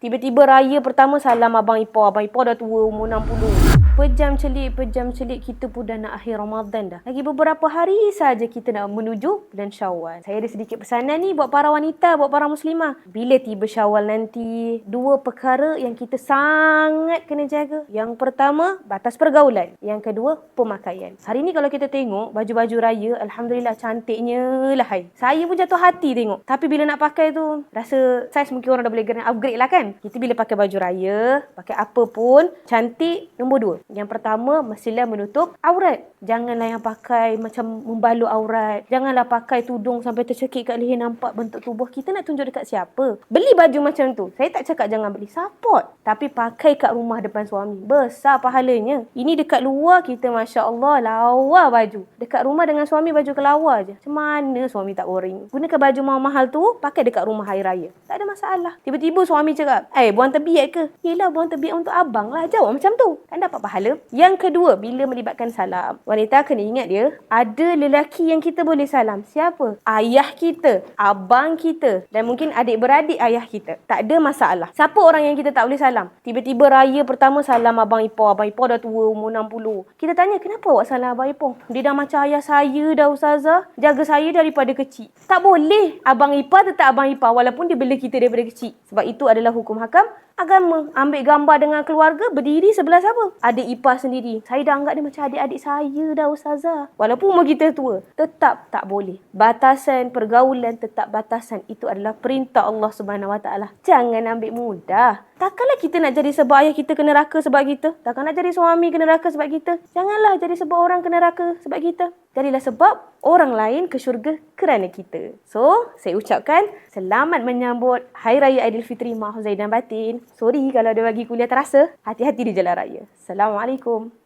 Tiba-tiba raya pertama salam abang ipar. Abang ipar dah tua umur 60. Pejam celik, pejam celik kita pun dah nak akhir Ramadan dah. Lagi beberapa hari saja kita nak menuju bulan Syawal. Saya ada sedikit pesanan ni buat para wanita, buat para muslimah. Bila tiba Syawal nanti, dua perkara yang kita sangat kena jaga. Yang pertama, batas pergaulan. Yang kedua, pemakaian. Hari ni kalau kita tengok baju-baju raya, alhamdulillah cantiknya lah hai. Saya pun jatuh hati tengok. Tapi bila nak pakai tu, rasa saiz mungkin orang dah boleh upgrade lah kan. Kita bila pakai baju raya, pakai apa pun, cantik nombor dua. Yang pertama, mestilah menutup aurat. Janganlah yang pakai macam membalut aurat. Janganlah pakai tudung sampai tercekik kat leher nampak bentuk tubuh. Kita nak tunjuk dekat siapa? Beli baju macam tu. Saya tak cakap jangan beli. Support. Tapi pakai kat rumah depan suami. Besar pahalanya. Ini dekat luar kita Masya Allah lawa baju. Dekat rumah dengan suami baju kelawar je. Macam mana suami tak worrying? Gunakan baju mahal-mahal tu, pakai dekat rumah hari raya. Tak ada masalah. Tiba-tiba suami cakap, eh buang terbiat ke? Yelah buang terbiat untuk abang lah. Jawab macam tu. Kan dapat pahala. Yang kedua, bila melibatkan salam. Wanita kena ingat dia, ada lelaki yang kita boleh salam. Siapa? Ayah kita, abang kita dan mungkin adik-beradik ayah kita. Tak ada masalah. Siapa orang yang kita tak boleh salam? Tiba-tiba raya pertama salam abang ipar. Abang ipar dah tua umur 60. Kita tanya, kenapa awak salam abang ipar? Dia dah macam ayah saya dah ustazah. Jaga saya daripada kecil. Tak boleh. Abang ipar tetap abang ipar walaupun dia bela kita daripada kecil. Sebab itu adalah hukum hakam agama. Ambil gambar dengan keluarga, berdiri sebelah siapa? Adik ipar sendiri. Saya dah anggap dia macam adik-adik saya dah ustazah. Walaupun umur kita tua, tetap tak boleh. Batasan pergaulan tetap batasan. Itu adalah perintah Allah Subhanahu Wa Taala. Jangan ambil mudah. Takkanlah kita nak jadi sebab ayah kita kena raka sebab kita. Takkan nak jadi suami kena raka sebab kita. Janganlah jadi sebab orang kena raka sebab kita. Jadilah sebab orang lain ke syurga kerana kita. So, saya ucapkan selamat menyambut Hari Raya Aidilfitri Maaf Zahir dan Batin. Sorry kalau ada bagi kuliah terasa. Hati-hati di jalan raya. Assalamualaikum.